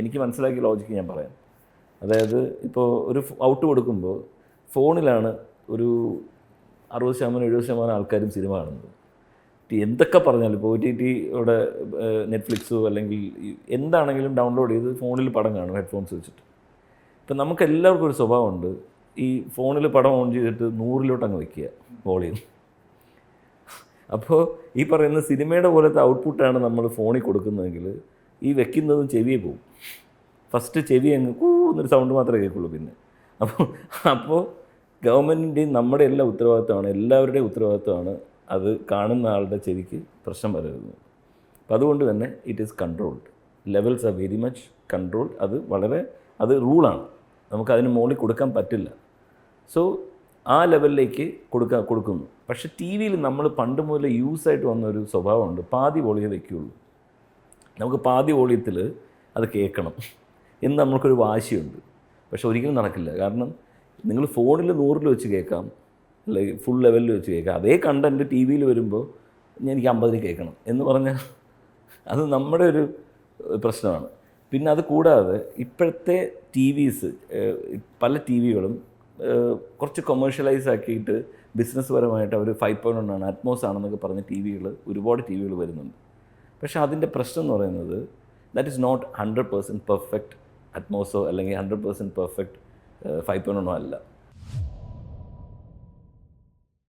എനിക്ക് മനസ്സിലാക്കിയ ലോജിക്ക് ഞാൻ പറയാം. അതായത് ഇപ്പോൾ ഒരു ഔട്ട് കൊടുക്കുമ്പോൾ ഫോണിലാണ് ഒരു അറുപത് ശതമാനം എഴുപത് ശതമാനം ആൾക്കാരും സിനിമ കാണുന്നത്. എന്തൊക്കെ പറഞ്ഞാലും ഇപ്പോൾ ഒ ടി ടിയുടെ നെറ്റ്ഫ്ലിക്സോ അല്ലെങ്കിൽ എന്താണെങ്കിലും ഡൗൺലോഡ് ചെയ്ത് ഫോണിൽ പടം കാണും ഹെഡ്ഫോൺസ് വെച്ചിട്ട്. ഇപ്പം നമുക്ക് എല്ലാവർക്കും ഒരു സ്വഭാവമുണ്ട് ഈ ഫോണിൽ പടം ഓൺ ചെയ്തിട്ട് നൂറിലോട്ട് അങ്ങ് വെക്കുക വോളിയം. അപ്പോൾ ഈ പറയുന്ന സിനിമയുടെ പോലത്തെ ഔട്ട്പുട്ടാണ് നമ്മൾ ഫോണിൽ കൊടുക്കുന്നതെങ്കിൽ ഈ വെക്കുന്നതും ചെവിയെ പോവും. ഫസ്റ്റ് ചെവി അങ്ങ് കൂ എന്നൊരു സൗണ്ട് മാത്രമേ കേൾക്കുള്ളൂ പിന്നെ. അപ്പോൾ അപ്പോൾ ഗവൺമെന്റിന്റെയും നമ്മുടെ എല്ലാ ഉത്തരവാദിത്തമാണ് എല്ലാവരുടെയും ഉത്തരവാദിത്തമാണ് അത് കാണുന്ന ആളുടെ ചെവിക്ക് പ്രശ്നം വരരുത്. അപ്പോൾ അതുകൊണ്ട് തന്നെ it is controlled levels are very much controlled അത് വളരെ അത് റൂളാണ് നമുക്ക് അതിന് മുകളിൽ കൊടുക്കാൻ പറ്റില്ല. സോ ആ ലെവലിലേക്ക് കൊടുക്കാൻ കൊടുക്കുന്നു. പക്ഷേ ടി വിയിൽ നമ്മൾ പണ്ട് മുതലേ യൂസ് ആയിട്ട് വന്ന ഒരു സ്വഭാവമുണ്ട്. പാതി വോളിയേ വയ്ക്കുകയുള്ളൂ നമുക്ക് പാതി വോളിയത്തിൽ അത് കേൾക്കണം. എന്ന് നമ്മൾക്കൊരു വാശിയുണ്ട്. പക്ഷെ ഒരിക്കലും നടക്കില്ല. കാരണം നിങ്ങൾ ഫോണിൽ നൂറിൽ വെച്ച് കേൾക്കാം അല്ലെങ്കിൽ ഫുൾ ലെവലിൽ വെച്ച് കേൾക്കാം. അതേ കണ്ടന്റ് ടി വിയിൽ വരുമ്പോൾ എനിക്ക് അമ്പതിന് കേൾക്കണം എന്ന് പറഞ്ഞാൽ അത് നമ്മുടെ ഒരു പ്രശ്നമാണ്. പിന്നെ അത് കൂടാതെ ഇപ്പോഴത്തെ ടി വിസ് പല ടി വികളും കുറച്ച് കൊമേഴ്ഷ്യലൈസ് ആക്കിയിട്ട് ബിസിനസ് പരമായിട്ട് അവർ ഫൈവ് പോയിന്റ് ആണ് അറ്റ്മോസ് ആണെന്നൊക്കെ പറഞ്ഞ ടി വികൾ ഒരുപാട് ടി വികൾ വരുന്നുണ്ട്. പക്ഷേ അതിന്റെ പ്രശ്നം എന്ന് പറയുന്നത് that is not hundred percent perfect അറ്റ്മോസോ അല്ലെങ്കിൽ hundred percent perfect five point അല്ല.